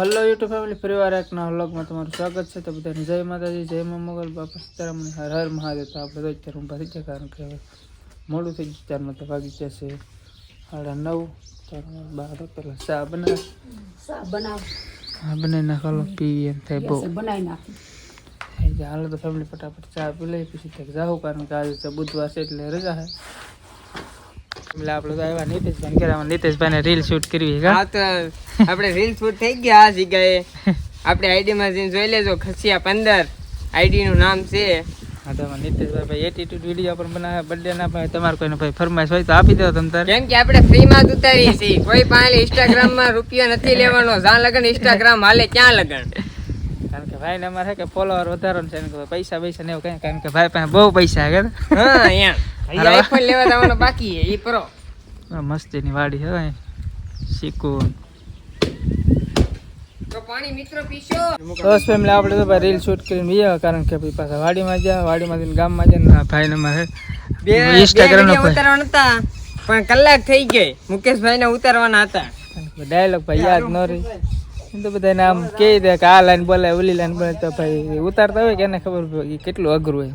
Hello YouTube family પરિવાર એકના વ્લોગમાં તમારું સ્વાગત છે. તો બધાને જય માતાજી જય મા મોગલ બાપા સીતારામની હર હર મહાદેવ. તો આપણે તો અત્યારે ઊભા થઈ ગયા કારણ કે હવે મોડું થઈ ગયું ત્યારમાં તો વાગી જશે સાડા નવ. ત્યારે બાર પેલા ચા બનાવ. સા બનાવ. હા બનાવી નાખો પી એમ થાય બહુ. બનાવી નાખી. હાલો તો ફેમિલી ફટાફટ ચા પી લઈ પછી ત્યાં જાઉં કારણ કે આજે તો બુધવાર છે એટલે રજા છે. એટલે આપણે તો આવ્યા નીતેશભાઈ કહેવા નીતેશભાઈને રીલ શૂટ કરવી હા તો આપણે રીલ શૂટ થઈ ગયા આ જગ્યાએ. આપણે આઈડી માં જઈને જોઈ લેજો ખસિયા પંદર. આઈડી નું નામ છે. હા તો નીતેશભાઈ ભાઈ એટીટ્યુડ વીડિયો પણ બનાવે બર્થડે ના ભાઈ તમારે કોઈને ભાઈ ફરમાઈશ હોય તો આપી દો તમ તારે. કેમ કે આપણે ફ્રી માં જ ઉતારીએ છીએ. કોઈ પાસે ઇન્સ્ટાગ્રામમાં રૂપિયા નથી લેવાનો જ્યાં લગન ઇન્સ્ટાગ્રામ હાલે ક્યાં લગન. કારણ કે ભાઈને અમારે છે કે ફોલોવર વધારો છે કે પૈસા પૈસા ને એવું કઈ કારણ કે ભાઈ પાસે બહુ પૈસા હે હા અહીંયા. આઈફોન લેવા જવાનો બાકી છે ઈ પરો. મસ્તીની વાડી હે ભાઈ. સિકુન તો પાણી મિત્રો પીશો. બસ ફેમિલી આપણે તો ભાઈ રીલ શૂટ કરીને કારણ કે ભાઈ પાછા વાડીમાં ગયા વાડીમાંથી ગામમાં જાય ને અમારે બે ઇન્સ્ટાગ્રામ ઉતારવાના હતા પણ કલાક થઈ ગઈ. મુકેશભાઈ ને ઉતારવાના હતા. ડાયલોગ ભાઈ યાદ ન રહી. તો બધાને આમ કહી દે કે આ લાઈન બોલે ઓલી લાઈન બોલે તો ભાઈ ઉતારતા હોય કે એને ખબર પડે કે કેટલું અઘરું હોય.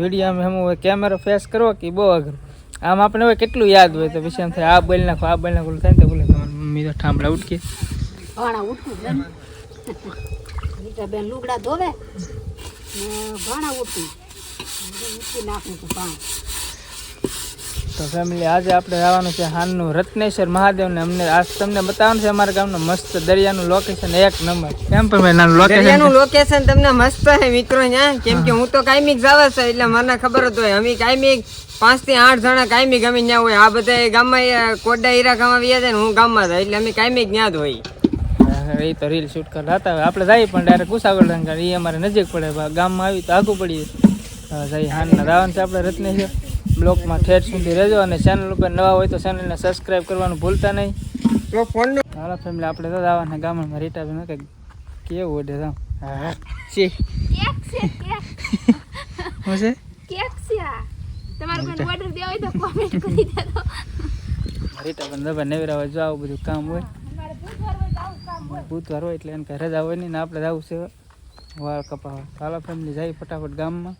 વીડિયો આમ એમ હોય કેમેરો ફેસ કરવો કે બહુ અઘરું. આમ આપણે હોય કેટલું યાદ હોય તો પછી એમ થાય, આ બોલી નાખો, આ બોલી નાખો થાય ને તો બોલે. તમારી મમ્મી તો ઠાંભળા બેન લુગડા ધોવે ઘણા ઉઠવું ઉઠી. નાખું છું ભાણ તો ફેમિલી આજે આપણે આવવાનું છે હાનનું રત્નેશ્વર મહાદેવને અમને આજ તમને બતાવવાનું છે અમારા ગામનું મસ્ત દરિયાનું લોકેશન એક નંબર. કેમ પણ મેં લોકેશન દરિયાનું લોકેશન તમને મસ્ત છે મિત્રો ત્યાં કેમ કે હું તો કાયમિક જાવા છે એટલે મને ખબર જ હોય. અમે કાયમિક પાંચથી આઠ જણા કાયમિક અમે ત્યાં હોય. આ બધા ગામમાં કોડા હીરા ગામમાં વ્યા છે ને હું ગામમાં જાય એટલે અમે કાયમિક ત્યાં જ હોય એ તો રીલ શૂટ કરતા હતા આપણે જઈએ પણ ડાયરેક્ટ કુસાગર કારણ એ અમારે નજીક પડે. ગામમાં આવી તો આગું પડીએ. હવે જઈ હાનના રાવણ છે આપણે રત્નેશ્વર. બ્લોકમાં ઠેઠ સુધી રહેજો અને ચેનલ ઉપર નવા હોય તો ચેનલને સબસ્ક્રાઈબ કરવાનું ભૂલતા નહીં. તો હાલો ફેમિલી આપણે તો આવવાના ગામમાં ભાઈ કંઈક કેવું ઓડે જાવ હા. છી. શું છે? કેક છે તમારે કોઈ ઓર્ડર દેવો હોય તો કોમેન્ટ કરી દેજો. નેવરા હોય જો આવું બધું કામ હોય. બુધવાર હોય. આવું એટલે એને કાંઈ રજા હોય નહીં ને આપણે જવું છે. વાળ કપાવા ચાલો ફેમિલી જાય ફટાફટ ગામમાં.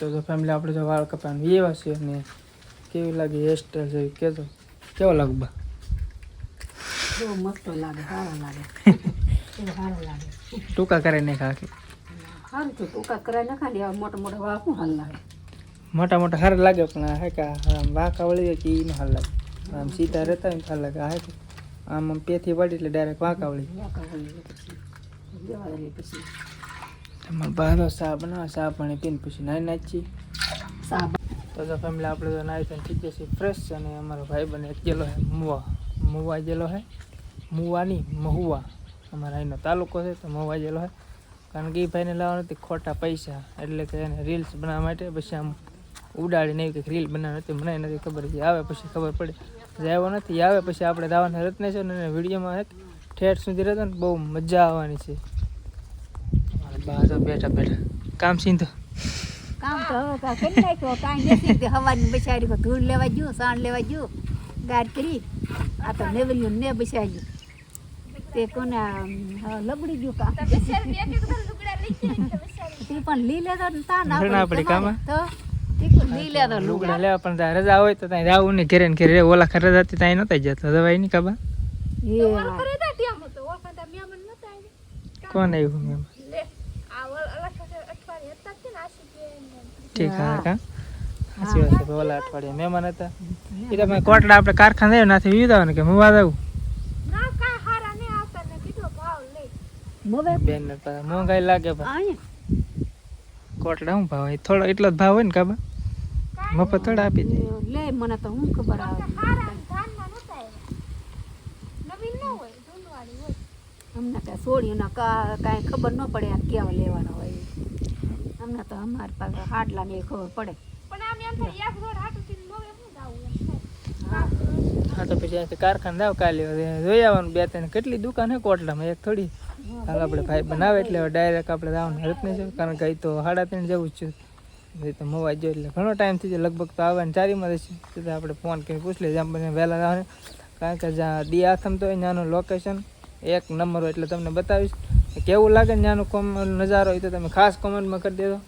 તો જો ફેમિલી આપણે જો વાળ કપાવવાનું એવા છે અને કેવી લાગે હેરસ્ટાઈલ જેવી કહેજો કેવો લાગે બા? મસ્ત લાગે સારો લાગે. સારો લાગે. ટૂંકા કરે નહીં ખાખી સારું તો ટૂંકા કરાય ને મોટા મોટા વાળ શું હાલ લાગે? મોટા મોટા હાર લાગે પણ હે કે વાકા વળી કે એને હાલ લાગે. આમ સીધા રહેતા હોય હાલ લાગે. હે કે આમ પેથી વળી એટલે ડાયરેક્ટ વાંકા વળી વાકા વળી પછી. એમાં બહારનો સા બનાવે ચા પાણી પીને પછી નાઈ નાચી સા તો ફેમિલી આપણે તો થઈને થઈ જશે ફ્રેશ અને અમારો ભાઈ બને એક જેલો હે મુવા. મુવા જેલો હે મુવા નહીં મહુવા. અમારા અહીંનો તાલુકો છે તો મહુવા જેલો હે કારણ કે એ ભાઈને લાવવા નથી ખોટા પૈસા. એટલે કે એને રીલ્સ બનાવવા માટે પછી આમ ઉડાડીને એવી કંઈક રીલ બનાવવા નથી મને નથી ખબર. જે આવે પછી ખબર પડે. જે આવ્યો નથી આવે પછી આપણે દાવાના રત્ને છે અને વિડીયોમાં એક ઠેઠ સુધી રહેતો ને બહુ મજા આવવાની છે. બહાર તો બેઠા બેઠા. કામ સીધો? કામ તો હવે કરી નાખ્યો. કાંઈ નથી તે હવાની બચારી ધૂળ લેવા ગયું સાણ લેવા ગયું ગાર કરી. આ તો નેવલ્યું ને બસાડ્યું. તે કોને લબડી ગયું કામ. લઈ ને તો પણ લી લેતો ને તા ના પડી કામ, તો લુગડા. લેવા પણ રજા હોય તો ત્યાં જાવું ને ઘરે ને ઓલા ખરે જતી ત્યાં નહોતા જતો. દવાઈ નતા આવ્યા. કોણ આવ્યું મેમ લે આ ઓલ- ઓલા સાથે અઠવાડિયે હતા જ તે ને આશીષબેન ને ઠીક હા. કા? સાચી વાત છે ઓલા અઠવાડિયે મહેમાન હતા. એટલે તમે કોટડા આપણે કારખાને આવ્યો નાથી વિવિધ ને કે હું વાત આવું? ના કાંઈ હારા નહીં આવતા ને કીધો ભાવ લે. મોવે બેન ને પાછા મોંઘાઈ લાગે કોટડા શું ભાવ થોડો એટલો જ ભાવ હોય ને કાબા? મફત થોડા આપી દે. લે મને તો હું ખબર આવે. હારા ધાનમાં નતા ન હોય જૂનવાળી હોય. અમને કાંઈ સોળીઓના કાંઈ ખબર ન પડે આ કેવા લેવાના હોય. અમને તો અમારી પાસે હાડલા ની ખબર પડે. પણ આમ એમ થાય એક રોડ હાટું થી નવે હું જાવું હા. હા તો પછી અહીંથી કારખાને જાવ કાલે. જોઈ આવવાનું બે ત્રણ. કેટલી દુકાન હે કોટલામાં? એક થોડી. હાલ આપણે ભાઈ બનાવે એટલે ડાયરેક્ટ આપણે જવાનું. હેલ્પ નહીં છે કારણ કે અહીં તો સાડા ત્રણ જવું જ છે. એ તો મોવા જો એટલે ઘણો ટાઈમ થઈ જાય લગભગ તો આવવાની ચારીમાં રહેશે તો આપણે ફોન કરી પૂછ લઈએ. આમ બને વહેલા આવવાનું કારણ કે જ્યાં દી આથમ તો એ ત્યાંનું લોકેશન એક નંબર હોય એટલે તમને બતાવીશ. કેવું લાગે ને ત્યાંનું કોમ, નજારો હોય તો તમે ખાસ કોમેન્ટમાં કરી દેજો.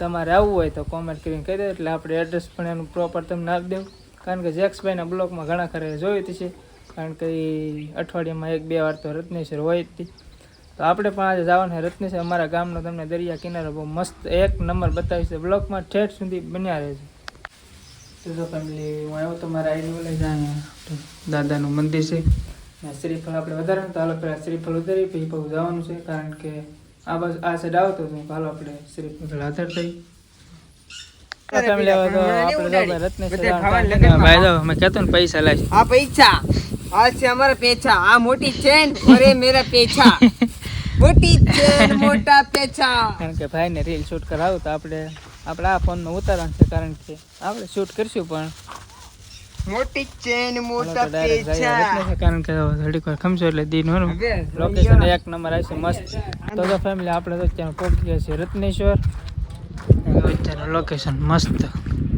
તમારે આવવું હોય તો કોમેન્ટ કરીને કહી દો, એટલે આપણે એડ્રેસ પણ એનું પ્રોપર તમને આપી દેવું કારણ કે જેક્સભાઈના બ્લોગમાં ઘણા ખરે જોયું હતી છે કારણ કે અઠવાડિયામાં એક બે વાર તો રત્નેશ્વર હોય જ તો. આપણે પણ આજે જવાનું છે રત્નેશ્વર. અમારા ગામનો તમને દરિયા કિનારો બહુ મસ્ત એક નંબર બતાવીશ. છે બ્લોગમાં ઠેઠ સુધી બન્યા રહે છે તો ફેમિલી હું આવ્યો તો મારા આઈડી લઈ જાય દાદાનું મંદિર છે. ને શ્રીફળ આપણે વધારે તો હાલો પહેલાં શ્રીફળ ઉતારી પછી પગ જવાનું છે. કારણ કે આ બસ આ સાઈડ આવતો તો હાલો આપણે શ્રીફળ હાજર થઈ. પૈસા લાવીશ આ પૈસા? આ છે અમારા પેચા આ મોટી ચેન. અરે મેરા પેચા મોટી ચેન મોટા પેચા કારણ કે ભાઈને રીલ શૂટ કરાવું તો આપણે આપણે આ ફોનમાં ઉતારવાનું છે. કારણ કે આપણે શૂટ કરશું પણ મોટી ચેન મોટા પેચા કારણ કે ઘડીક વાર ખમશો એટલે દી નું લોકેશન એક નંબર આવશે મસ્ત. તો તો ફેમિલી આપણે તો અત્યારે પહોંચી ગયા છીએ રત્નેશ્વર. અત્યારનું લોકેશન મસ્ત.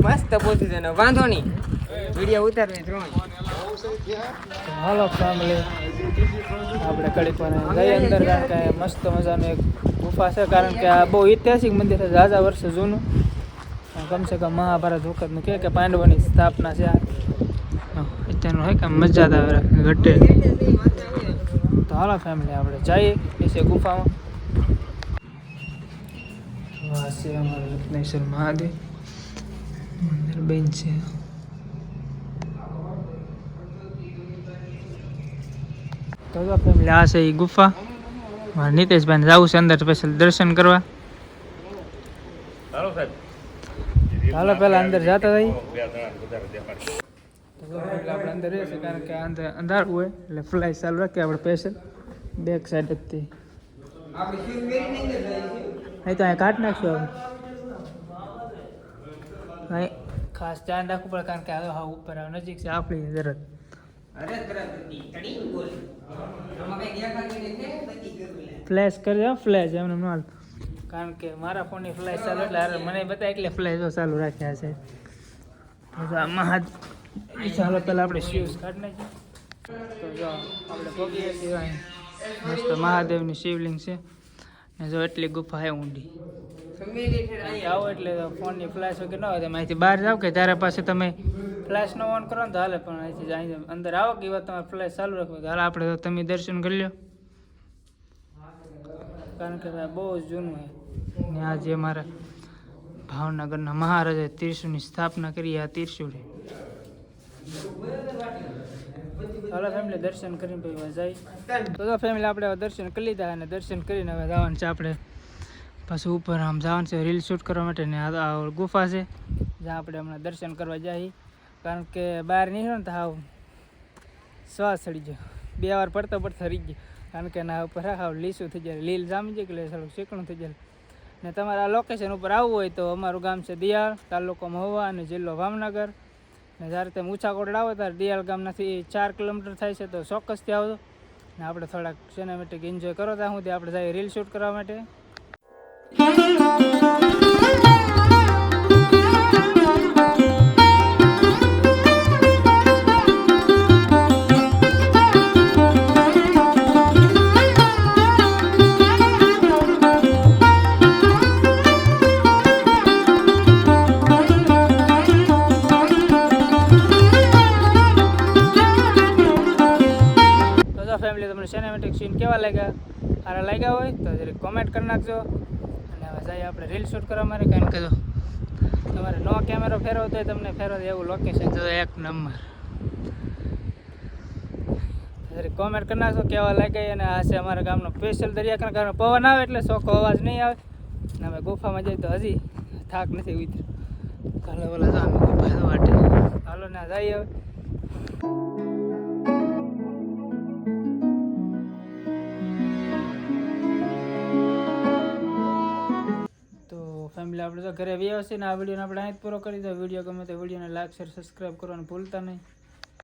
મસ્ત પહોંચી જવાનો વાંધો નહીં. વીડિયો ઉતારવી ત્રણ હાલો ફેમિલી આપણે કડીક વાર ગઈ અંદર કારણ કે મસ્ત મજાનું એક ગુફા છે. કારણ કે આ બહુ ઐતિહાસિક મંદિર છે ઝાઝા વર્ષ જૂનું. કમસે કમ મહાભારત વખતનું કે પાંડવોની સ્થાપના છે આ. હા, હોય કે મજા આવે ઘટે. તો હાલો ફેમિલી આપણે જઈએ એ ગુફામાં. છે અમારું રત્નેશ્વર મહાદેવ. મંદિર બેન છે. તો ફેમિલી આ છે એ ગુફા. મારે નીતેશભાઈને જવું છે અંદર સ્પેશિયલ દર્શન કરવા. હાલો પહેલા અંદર જતા થઈ તો એટલે આપણે અંદર રહેશે કારણ કે અંદર અંધારું હોય એટલે ફ્લાઇટ ચાલુ રાખીએ આપણે સ્પેશિયલ બેક સાઈડ જ થી આપણે શૂટ કરીને અંદર જઈશું. અહીં તો અહીંયા કાઢ નાખશું આપણે અહીં ખાસ ધ્યાન રાખવું પડે કારણ કે આ હા ઉપર આવે નજીક છે આપણી જરત. ફ્લેશ કરજો ફ્લેશ એમને માલ કારણ કે મારા ફોનની ફ્લેશ ચાલુ એટલે મને બતાવે એટલે ફ્લેશો ચાલુ રાખ્યા છે આમાં હાથ ચાલો પહેલાં આપણે શૂઝ કાઢી નાખીએ તો જો આપણે પગીએ છીએ મસ્ત મહાદેવની શિવલિંગ છે. ને જો એટલી ગુફા હે ઊંડી. આવો એટલે ફોનની ફ્લેશ વગર ન હોય તમે અહીંથી બહાર જાઓ કે ત્યારે પાસે તમે ફ્લેશનો ઓન કરો ને તો હાલે, પણ અહીંથી જાય અંદર આવો કે વાત તમારે ફ્લેશ ચાલુ રાખવું તો હાલ. આપણે તમે દર્શન કરી લો કારણ કે બહુ જ જૂનું છે ને આજે અમારા ભાવનગરના મહારાજે ત્રિશુળની સ્થાપના કરી, આ ત્રિશુળ ચાલો ફેમિલી દર્શન કરીને પછી જાય. તો ફેમિલી આપણે દર્શન કરી લીધા અને દર્શન કરીને હવે જવાનું છે આપણે. પાછું ઉપર આમ જવાનું છે રીલ શૂટ કરવા માટે ને આ ગુફા છે, જ્યાં આપણે હમણાં દર્શન કરવા જઈએ કારણ કે બહાર નીકળો ને તો હાવ શ્વાસ ચડી ગયો. બે વાર પડતા પડતા રહી ગયો. કારણ કે એના ઉપર હાવ લીસું થઈ જાય. લીલ જામી જાય એટલે થોડુંક શીકણું થઈ જાય. ને તમારા લોકેશન ઉપર આવવું હોય તો અમારું ગામ છે દિયાળ, તાલુકો મહુવા અને જિલ્લો ભાવનગર. ને જ્યારે તમે ઊંચા કોટડા આવો ત્યારે દિયાળ ગામનાથી ચાર કિલોમીટર થાય છે તો ચોક્કસથી આવજો. ને આપણે થોડાક સિનેમેટિક એન્જોય કરો ત્યાં સુધી આપણે જઈએ રીલ શૂટ કરવા માટે. કોમેન્ટ કરી નાખજો. અને હવે જઈએ આપણે રીલ શૂટ કરવા માટે કારણ કે તમારે નો કેમેરો ફેરવો તો તમને ફેરવો એવું લોકેશન જો એક નંબર. કોમેન્ટ કરી નાખશો કેવા લાગે અને આ છે અમારા ગામનો સ્પેશિયલ દરિયા કારણે પવન આવે એટલે ચોખ્ખો અવાજ નહીં આવે. અને અમે ગુફામાં જઈએ તો હજી થાક નથી ઉતર્યો. કાલે ઓલા જો ગુફા વાટે. હાલો ના જઈએ હવે. તો ઘરે વ્યવસ્થિત આ વિડીયોને આપણે અહીં પૂરો કરી દો. વીડિયો ગમે તો વિડીયોને લાઈક શેર સબસ્ક્રાઈબ કરવાનું ભૂલતા નહીં.